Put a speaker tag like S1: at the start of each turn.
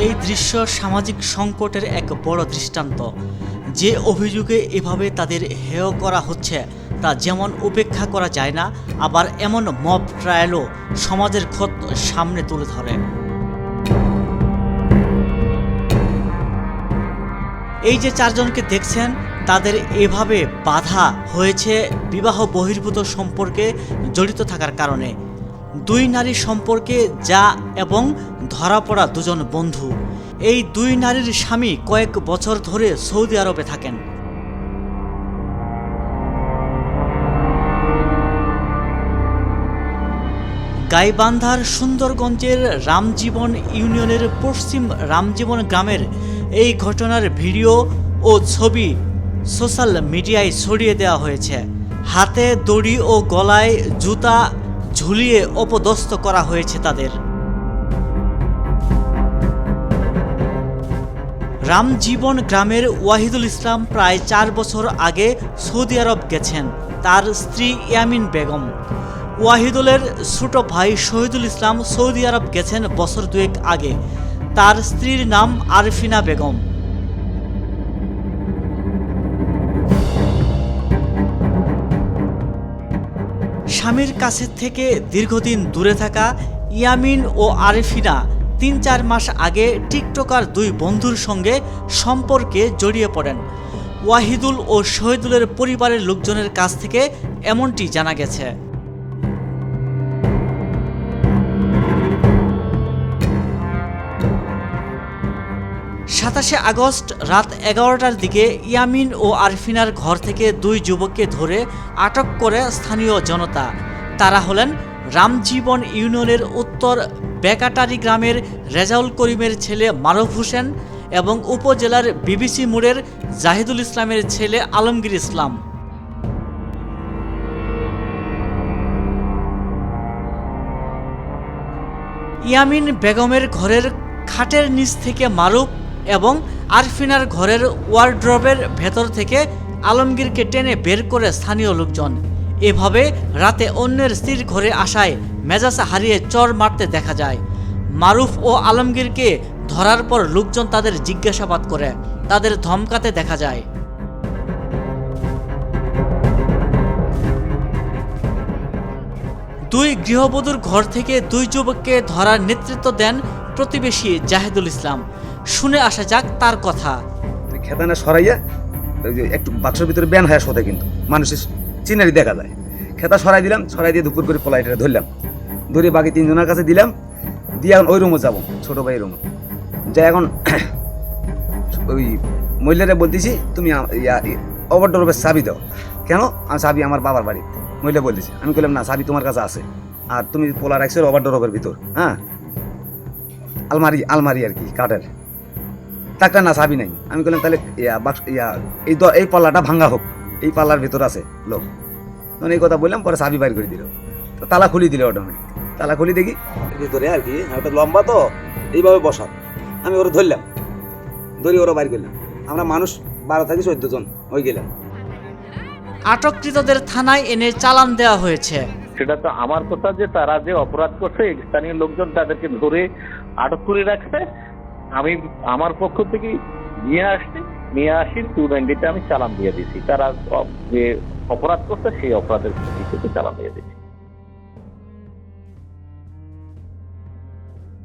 S1: এই দৃশ্য সামাজিক সংকটের এক বড় দৃষ্টান্ত। যে অভিযোগে এভাবে তাদের হেয় করা হচ্ছে, তা যেমন উপেক্ষা করা যায় না, আবার এমন মব ট্রায়ালও সমাজের ক্ষত সামনে তুলে ধরে। এই যে চারজনকে দেখছেন, তাদের এভাবে বাধা হয়েছে বিবাহ বহির্ভূত সম্পর্কে জড়িত থাকার কারণে। দুই নারী সম্পর্কে যা এবং ধরা পড়া দুজন বন্ধু। এই দুই নারীর স্বামী কয়েক বছর ধরে সৌদি আরবে থাকেন। গাইবান্ধার সুন্দরগঞ্জের রামজীবন ইউনিয়নের পশ্চিম রামজীবন গ্রামের এই ঘটনার ভিডিও ও ছবি সোশ্যাল মিডিয়ায় ছড়িয়ে দেওয়া হয়েছে। হাতে দড়ি ও গলায় জুতা ঝুলিয়ে অপদস্থ করা হয়েছে তাদের। রামজীবন গ্রামের ওয়াহিদুল ইসলাম প্রায় চার বছর আগে সৌদি আরব গেছেন তার স্ত্রী ইয়ামিন বেগম। ওয়াহিদুলের ছোট ভাই শহীদুল ইসলাম সৌদি আরব গেছেন বছর দুয়েক আগে। তার স্ত্রীর নাম আরফিনা বেগম। স্বামীর কাছে থেকে দীর্ঘদিন দূরে থাকা ইয়ামিন ও আরেফিনা তিন চার মাস আগে টিকটকার দুই বন্ধুর সঙ্গে সম্পর্কে জড়িয়ে পড়েন। ওয়াহিদুল ও শহীদুলের পরিবারের লোকজনের কাছ থেকে এমনটি জানা গেছে। সাতাশে আগস্ট রাত এগারোটার দিকে ইয়ামিন ও আরফিনার ঘর থেকে দুই যুবককে ধরে আটক করে স্থানীয় জনতা। তারা হলেন রামজীবন ইউনিয়নের উত্তর বেকাটারি গ্রামের রেজাউল করিমের ছেলে মারুফ হোসেন এবং উপজেলার বিবিসি মোড়ের জাহিদুল ইসলামের ছেলে আলমগীর ইসলাম। ইয়ামিন বেগমের ঘরের খাটের নিচ থেকে মারুফ এবং আরফিনার ঘরের ওয়ার্ড্রবের ভেতর থেকে আলমগীরকে টেনে বের করে স্থানীয় লোকজন। এভাবে রাতে অন্যের স্ত্রীর ঘরে আসায় মেজাজ হারিয়ে চর মারতে দেখা যায়। মারুফ ও আলমগীরকে ধরার পর লোকজন তাদের জিজ্ঞাসাবাদ করে, তাদের ধমকাতে দেখা যায়। দুই গৃহবধূর ঘর থেকে দুই যুবককে ধরার নেতৃত্ব দেন প্রতিবেশী জাহেদুল ইসলাম। শুনে আসা যাক তার কথা।
S2: খেতানা সরাইয়া যে একটু বাক্সের ভিতরে ব্যান হয়ে শোধে কিন্তু। মানুষের চিনারি দেখা যায়। খেতা সরাই দিলাম, সরাই দিয়ে দুপুর করে ফলাইটা ধরলাম। ধরে বাকি তিনজনের কাছে দিলাম, দিয়ে এখন ওই রুমে যাব, ছোটো ভাই রুমে। যাই এখন ওই মহিলারা বলতেছি, তুমি ওভার ওভারডোরের চাবি দাও। কেন? আমি চাবি আমার বাবার বাড়ি। মহিলা বলতেছি, আমি বললাম না, চাবি তোমার কাছে আছে। আর তুমি পোলা রাখছো ওভারডোরের ভিতর হ্যাঁ? আলমারি আলমারি আর কি, কাঠের। টাকা না চাবি নাই। আমি বললাম তাহলে ইয়া বাক্স ইয়া এই এই পাল্লাটা ভাঙা হোক। এই পাল্লার ভিতর আছে লোক। তখন এই কথা বললাম পরে চাবি বাইর করে দিল। তো তালা খুলি দিল অটোমেটিক তালা খুলি দেখি ভিতরে আর কি ওটা লম্বা তো এইভাবে বসা আমি ওরা ধরলাম ধরি ওরা বাইর করলাম। আমরা মানুষ বারো থেকে চোদ্দ জন হয়ে গেলাম।
S1: আটককৃতদের থানায় এনে চালান দেওয়া হয়েছে।
S3: সেটা তো আমার কথা যে তারা যে অপরাধ করছে স্থানীয় লোকজন তাদেরকে ধরে আটক করে রাখছে আমি আমার পক্ষ থেকে নিয়ে আসছি, নিয়ে আসি টু নাইনটিতে আমি চালান দিয়ে দিছি তারা যে অপরাধ করছে, সেই অপরাধের ভিত্তিতে চালান দিয়ে দিচ্ছি